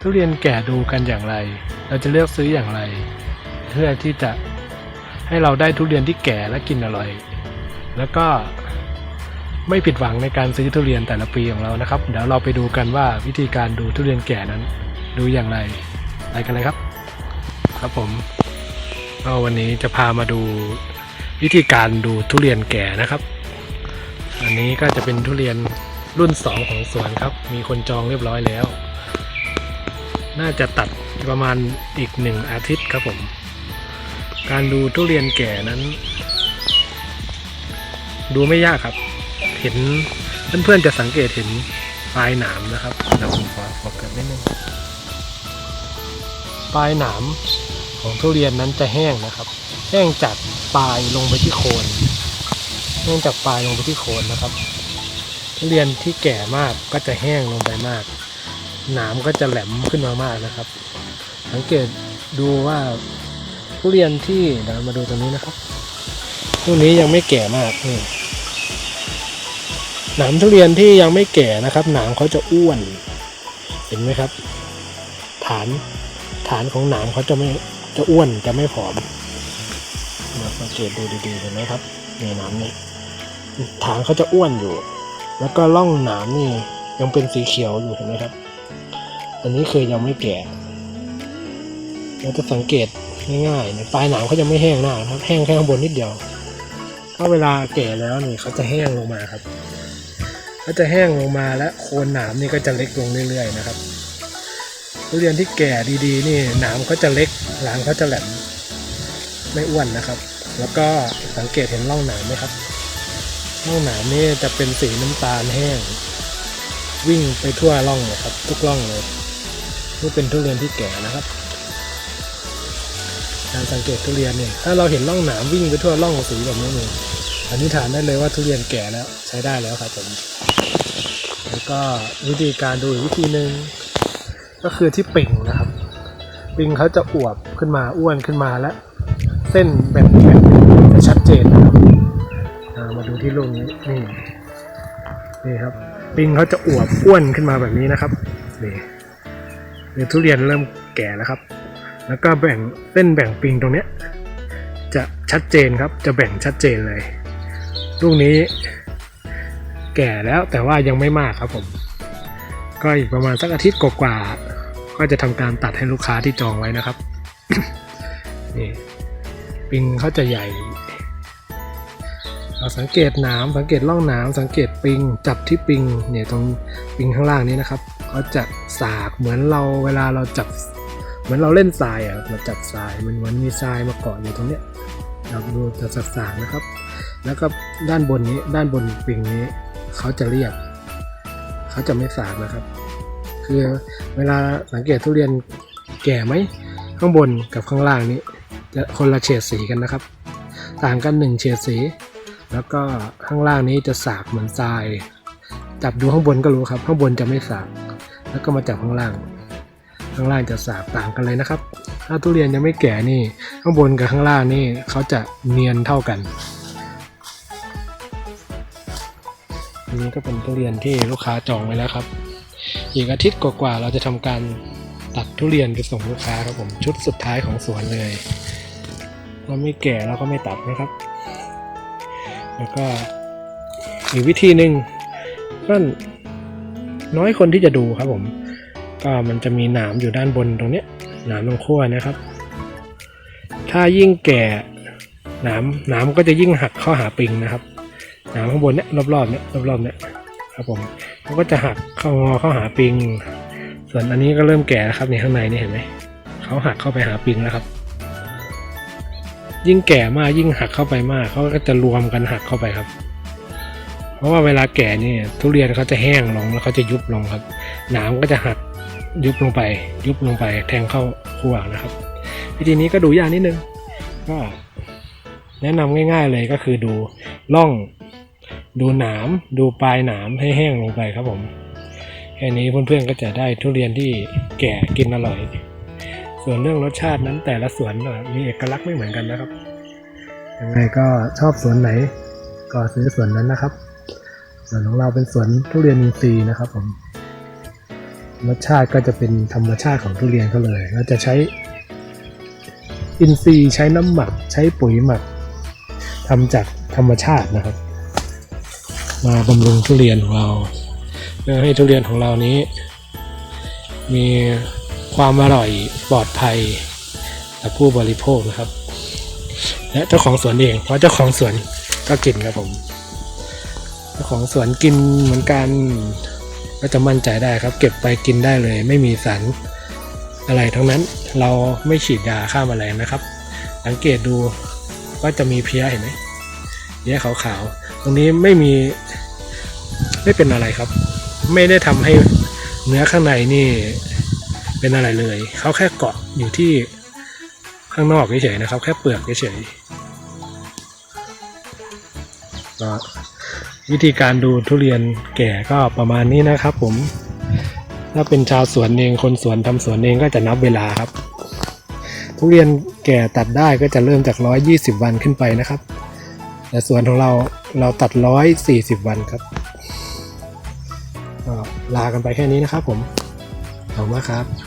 ทุเรียนแก่ดูกันอย่างไร เราจะเลือกซื้ออย่างไร เพื่อที่จะให้เราได้ทุเรียนที่แก่และกินอร่อย แล้วก็ไม่ผิดหวังในการซื้อทุเรียนแต่ละปีของเรานะครับ เดี๋ยวเราไปดูกันว่าวิธีการดูทุเรียนแก่นั้น ดูอย่างไรไปกันเลยครับ ครับผมก็วันนี้จะพามาดูวิธีการดูทุเรียนแก่นะครับ อันนี้ก็จะเป็นทุเรียนรุ่น 2 ของสวนครับ มีคนจองเรียบร้อยแล้ว น่าจะตัดประมาณอีกหนึ่งอาทิตย์ครับผม การดูทุเรียนแก่นั้น ดูไม่ยากครับ เห็นเพื่อนๆจะสังเกตเห็นปลายหนามนะครับเดี๋ยวผมขอโฟกัสนิดนึงปลายหนามของทุเรียนนั้นจะแห้งนะครับ แห้งจากปลายลงไปที่โคนแห้งจากปลายลงไปที่โคนนะครับ ทุเรียนที่แก่มากก็จะแห้งลงไปมาก หนามก็จะแหลมขึ้นมามากนะครับ สังเกตดูว่าทุเรียนที่เดี๋ยวมาดูตรงนี้นะครับต้นนี้ยังไม่แก่มากนี่หนามทุเรียนที่ยังไม่แก่นะครับ หนามเขาจะอ้วน เห็นไหมครับ ฐานฐานของหนามเขาจะไม่จะอ้วนจะไม่ผอมมาสังเกตดูดีๆเห็นไหมครับนี่หนามนี่ฐานเขาจะอ้วนอยู่ แล้วก็ร่องหนามนี่ยังเป็นสีเขียวอยู่เห็นไหมครับ อันนี้คือยังไม่แก่เราจะสังเกตง่ายๆเนี่ยปลายหนามเขาจะไม่แห้งหน้าครับแห้งแค่ข้างบนนิดเดียวถ้าเวลาแก่แล้วนี่เขาจะแห้งลงมาครับเขาจะแห้งลงมาและโคนหนามนี่ก็จะเล็กลงเรื่อยๆนะครับทุเรียนที่แก่ดีๆ นี่หนามเขาจะเล็กหลังเขาจะแหลมไม่อ้วนนะครับ แล้วก็สังเกตเห็นร่องหนามไหมครับร่องหนามนี่จะเป็นสีน้ำตาลแห้ง วิ่งไปทั่วร่องเลยครับ ทุกร่องเลย นี่เป็นทุเรียนที่แก่นะครับ การสังเกตทุเรียนเนี่ยถ้าเราเห็นร่องหนามวิ่งไปทั่วร่องสีแบบนี้นี่อันนี้ฐานได้เลยว่าทุเรียนแก่แล้วใช้ได้แล้วครับผมแล้วก็วิธีการดูอีกวิธีหนึ่งก็คือที่ปิ่งนะครับ ปิ่งเขาจะอวบขึ้นมาอ้วนขึ้นมาและเส้นแบบแบบจะชัดเจนนะครับมาดูที่รูปนี้นี่นี่ครับ ปิงเขาจะอวบอ้วนขึ้นมาแบบนี้นะครับนี่ นี่ทุเรียนเริ่มแก่แล้วครับ แล้วก็แบ่งเส้นแบ่งปิงตรงเนี้ยจะชัดเจนครับ จะแบ่งชัดเจนเลย ลูกนี้ แก่แล้วแต่ว่ายังไม่มากครับผม ก็อีกประมาณสักอาทิตย์กว่าๆก็จะทำการตัดให้ลูกค้าที่จองไว้นะครับ นี่ปิงเขาจะใหญ่ เราสังเกตหนามสังเกตร่องหนามสังเกตปิง จับที่ปิงเนี่ยตรงปิงข้างล่างนี้นะครับเขาจะสากเหมือนเราเวลาเราจับเหมือนเราเล่นทรายอะเราจับทรายมันเหมือนมีทรายมาเกาะอยู่ตรงเนี้ยเราดูจะสักสากนะครับ แล้วก็ด้านบนนี้ด้านบนปิงนี้เขาจะเรียบเขาจะไม่สากนะครับ คือเวลาสังเกตทุเรียนแก่ไหมข้างบนกับข้างล่างนี้ จะคนละเฉดสีกันนะครับ ต่างกันหนึ่งเฉดสี แล้วก็ข้างล่างนี้จะสากเหมือนทราย จับดูข้างบนก็รู้ครับ ข้างบนจะไม่สาก แล้วก็มาจับข้างล่าง ข้างล่างจะสากต่างกันเลยนะครับ ถ้าทุเรียนยังไม่แก่นี่ ข้างบนกับข้างล่างนี่เขาจะเนียนเท่ากันอันนี้ก็เป็นทุเรียนที่ลูกค้าจองไว้แล้วครับ อีกอาทิตย์กว่าๆเราจะทำการตัดทุเรียนไปส่งลูกค้าครับผมชุดสุดท้ายของสวนเลย เราไม่แก่เราก็ไม่ตัดนะครับ แล้วก็อีกวิธีหนึ่งก็น้อยคนที่จะดูครับผม ก็มันจะมีหนามอยู่ด้านบนตรงเนี้ยหนามตรงขั้วนะครับ ถ้ายิ่งแก่หนามหนามก็จะยิ่งหักเข้าหาปิงนะครับหนามข้างบนเนี้ยรอบๆเนี้ยรอบๆเนี้ยครับผมมันก็จะหักเข้างอเข้าหาปิง ส่วนอันนี้ก็เริ่มแก่แล้วครับในข้างในนี่เห็นไหมเขาหักเข้าไปหาปิงแล้วครับ ยิ่งแก่มากยิ่งหักเข้าไปมากเขาก็จะรวมกันหักเข้าไปครับ เพราะว่าเวลาแก่นี่ทุเรียนเขาจะแห้งลงแล้วเขาจะยุบลงครับ หนามก็จะหักยุบลงไป ยุบลงไป แทงเข้าขั้วนะครับ วิธีนี้ก็ดูยากนิดนึงก็แนะนำง่าย ๆเลยก็คือดูล่อง ดูหนามดูปลายหนามให้แห้งลงไปครับผมแค่นี้เพื่อนๆก็จะได้ทุเรียนที่แก่กินอร่อย ส่วนเรื่องรสชาตินั้นแต่ละสวนมีเอกลักษณ์ไม่เหมือนกันนะครับยังไงก็ชอบสวนไหน ก็ซื้อสวนนั้นนะครับสวนของเราเป็นสวนทุเรียนอินทรีย์นะครับ ผมรสชาติก็จะเป็นธรรมชาติของทุเรียนเขาเลยเราจะใช้อินทรีย์ใช้น้ำหมักใช้ปุ๋ยหมักทำจากธรรมชาตินะครับ มาบำรุงทุเรียนของเราเพื่อให้ทุเรียนของเรานี้ มี ความอร่อยปลอดภัยต่อผู้บริโภคนะครับ และเจ้าของสวนเอง เพราะเจ้าของสวนก็กินครับผม เจ้าของสวนกินเหมือนกัน ก็จะมั่นใจได้ครับ เก็บไปกินได้เลย ไม่มีสารอะไรทั้งนั้นเราไม่ฉีดยาฆ่าแมลงนะครับ สังเกตดูก็จะมีเพี้ยเห็นไหมเพี้ยขาวๆ ตรงนี้ไม่มีไม่เป็นอะไรครับ ไม่ได้ทำให้เนื้อข้างในนี่ เป็นอะไรเลย เขาแค่เกาะอยู่ที่ข้างนอกเฉยๆนะครับ แค่เปลือกเฉยๆก็วิธีการดูทุเรียนแก่ก็ประมาณนี้นะครับ ผม ถ้าเป็นชาวสวนเองคนสวนทำสวนเองก็จะนับเวลาครับ ทุเรียนแก่ตัดได้ก็จะเริ่มจาก120วันขึ้นไปนะครับ แต่สวนของเราเราตัด140วันครับลากันไปแค่นี้นะครับผมขอบคุณมากครับ